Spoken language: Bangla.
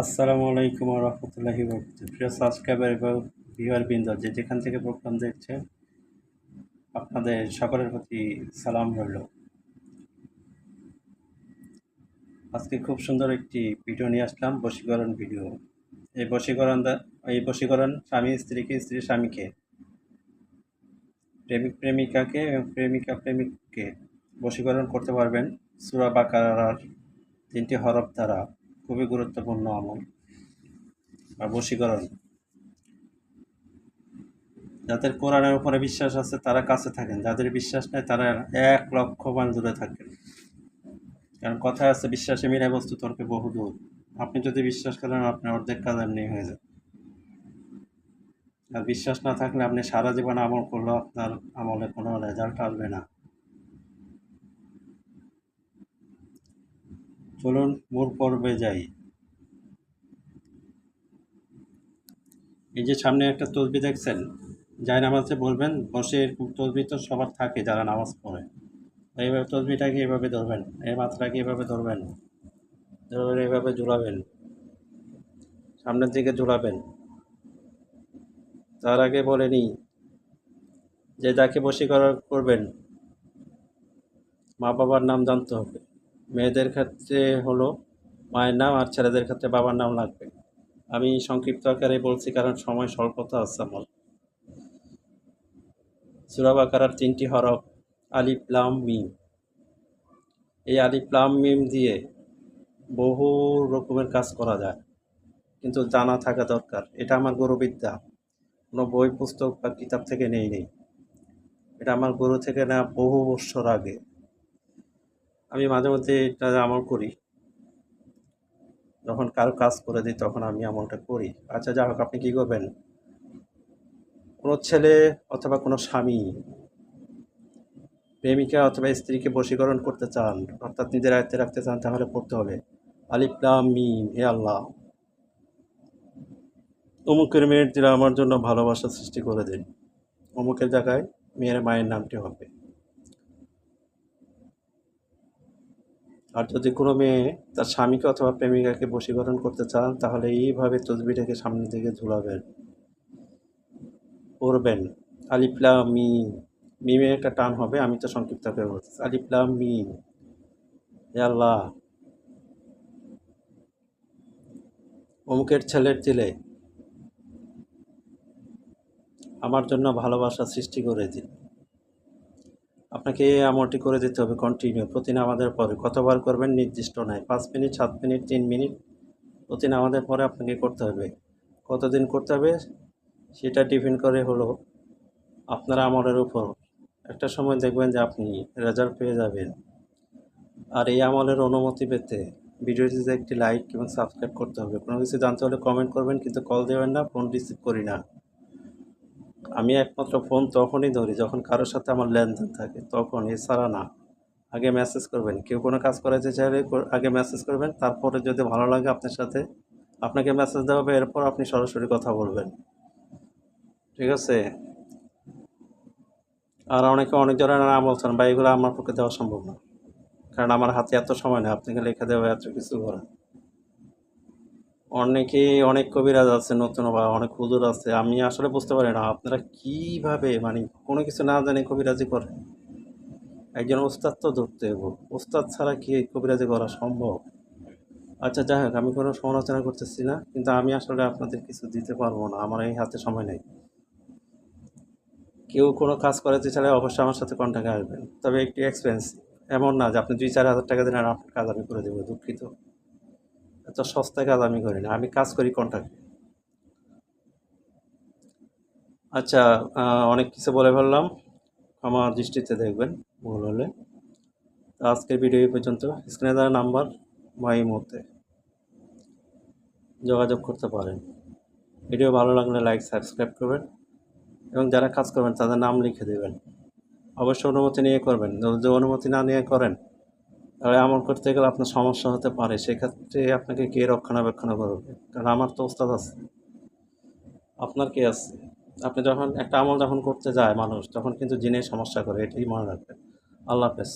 আসসালামু আলাইকুম রহমতুল্লাহি প্রিয় সাবস্ক্রাইবার এবং ভিউয়ার বৃন্দ যে যেখান থেকে প্রোগ্রাম দেখছেন, আপনাদের সকলের প্রতি সালাম রইল। আজকে খুব সুন্দর একটি ভিডিও নিয়ে আসলাম, বশীকরণ ভিডিও। এই বশীকরণ এই বশীকরণ স্বামী, স্ত্রীকে, স্ত্রী স্বামীকে। প্রেমিক, প্রেমিকাকে এবং প্রেমিকা, প্রেমিককে বশীকরণ করতে পারবেন। সুরা বাকারার তিনটি হরফ দ্বারা। খুবই গুরুত্বপূর্ণ আমল বা বশীকরণ। যাদের কোরআনের উপরে বিশ্বাস আছে, তারা কাছে থাকেন। যাদের বিশ্বাস নেই, তারা এক লক্ষ মাইল দূরে থাকেন। কারণ কথায় আছে, বিশ্বাসে মিলাই বস্তু, তর্কে বহুদূর আপনি যদি বিশ্বাস করেন আপনার অর্ধেক কাজ এমনি হয়ে যায় আর বিশ্বাস না থাকলে আপনি সারা জীবন আমল করলেও আপনার আমলে কোনো রেজাল্ট আসবে না। চলুন মূল পর্বে যাই। এই যে সামনে একটা তসবি দেখছেন, যাই নামাজে বলবেন, বসে এরকম তসবি তো সবার থাকে যারা নামাজ পড়ে। এইভাবে তসবিটাকে এভাবে ধরবেন, এই মাথাটাকে এভাবে ধরবেন ধরে এইভাবে ঝুলাবেন সামনের দিকে ঝুলাবেন তার আগে বলে নিই যে যাকে বশীকরণ করবেন মা বাবার নাম জানতে হবে। মেয়েদের ক্ষেত্রে হলো মায়ের নাম আর ছেলেদের ক্ষেত্রে বাবার নাম লাগবে। আমি সংক্ষিপ্ত আকারে বলছি কারণ সময় স্বল্পতা আছে আমার। সুরাবাকারার তিনটি হরফ, আলিফ, লাম, মিম। এই আলিফ, লাম, মিম দিয়ে বহু রকমের কাজ করা যায়, কিন্তু জানা থাকা দরকার। এটা আমার গুরুবিদ্যা। কোনো বই, পুস্তক বা কিতাব থেকে নেই নেই এটা আমার গুরু থেকে না বহু বৎসর আগে। আমি মাঝে মধ্যে এটা আমল করি। যখন কারও কাজ করে দিই, তখন আমি আমলটা করি। আচ্ছা যা হোক, আপনি কী করবেন? কোনো ছেলে অথবা কোনো স্বামী প্রেমিকা অথবা স্ত্রীকে বশীকরণ করতে চান, অর্থাৎ নিজের আয়ত্তে রাখতে চান, তাহলে পড়তে হবে। আলিপ্লাম মিম, হে আল্লাহ। অমুকের মেয়ের দিলে আমার জন্য ভালোবাসা সৃষ্টি করে দিন। অমুকের জায়গায় মেয়ের মায়ের নামটি হবে। আর যদি কোনো মেয়ে তার স্বামীকে অথবা প্রেমিকাকে বশীকরণ করতে চান, তাহলে এইভাবে তসবিটাকে সামনের দিকে ঝুলাবেন। পড়বেন। আলিপ্লাম মিম। মিমে একটা টান হবে, আমি তো সংক্ষিপ্ত করে বলছি। আলিপ্লাম মিম। আল্লাহ। অমুকের ছেলের দিলে আমার জন্য ভালোবাসা সৃষ্টি করে দিন। আপনাকে আমলটি করে দিতে হবে কন্টিনিউ প্রতি নামাজের পরে কতবার করবেন নির্দিষ্ট নয়। পাঁচ মিনিট, সাত মিনিট, তিন মিনিট প্রতি নামাজের পরে আপনাকে করতে হবে। কতদিন করতে হবে সেটা ডিপেন্ড করে হলো আপনার আমলের উপর। একটা সময় দেখবেন যে আপনি রেজাল্ট পেয়ে যাবেন। আর এই আমলের অনুমতি পেতে ভিডিওটিতে একটি লাইক এবং সাবস্ক্রাইব করতে হবে। কোনো কিছু জানতে হলে কমেন্ট করবেন, কিন্তু কল দেবেন না ফোন রিসিভ করি না। আমি একমাত্র ফোন তখনই ধরি যখন কারোর সাথে আমার লেনদেন থাকে, তখন এছাড়া না, আগে মেসেজ করবেন। কেউ কোনো কাজ করাতে চাইলে আগে মেসেজ করবেন, তারপরে যদি ভালো লাগে আপনার সাথে, আপনাকে মেসেজ দেওয়া হবে, এরপর আপনি সরাসরি কথা বলবেন। ঠিক আছে? আর অনেকে অনেক ধরনের নাম বলছেন বা এগুলো আমার পক্ষে দেওয়া সম্ভব না। কারণ আমার হাতে এত সময় নেই আপনাকে লেখা দেওয়া, এত কিছু করা। অনেকেই অনেক কবিরাজ আছে, নতুন বা অনেক হুজুর আছে। আমি আসলে বুঝতে পারি না, আপনারা কীভাবে মানে কোনো কিছু না জানে কবিরাজি করে? একজন ওস্তাদ তো ধরতে হবে ওস্তাদ ছাড়া কি কবিরাজি করা সম্ভব? আচ্ছা যাই হোক, আমি কোনো সমালোচনা করতেছি না, কিন্তু আমি আসলে আপনাদের কিছু দিতে পারব না, আমার এই হাতে সময় নেই। কেউ কোনো কাজ করাতে চাইলে অবশ্যই আমার সাথে কন্ট্যাক্টে আসবেন। তবে একটি এক্সপেন্সিভ এমন না যে আপনি দুই চার হাজার টাকা দিন আর আপনার কাজ আমি করে দেবো, দুঃখিত। এত সস্তায় কাজ আমি করি না, আমি কাজ করি কন্ট্যাক্টে আচ্ছা অনেক কিছু বলে ফেললাম, আমার দৃষ্টিতে দেখবেন, ভুল হলে। আজকের ভিডিও পর্যন্ত। স্ক্রিনে দেওয়া নাম্বার বা এই মুহূর্তে যোগাযোগ করতে পারেন। ভিডিও ভালো লাগলে লাইক সাবস্ক্রাইব করবেন এবং যারা কাজ করবেন, তাদের নাম লিখে দেবেন। অবশ্যই অনুমতি নিয়ে করবেন। যদি অনুমতি না নিয়ে করেন তাহলে আমল করতে গেলে আপনার সমস্যা হতে পারে। সেক্ষেত্রে আপনাকে কে রক্ষণাবেক্ষণ করবে? কারণ আমার তো ওস্তাদ আছে। আপনার কে আছে? আপনি যখন একটা আমল যখন করতে যায় মানুষ, তখন কিন্তু জেনে সমস্যা করে, এটাই মনে রাখবেন। আল্লাহ হাফেজ।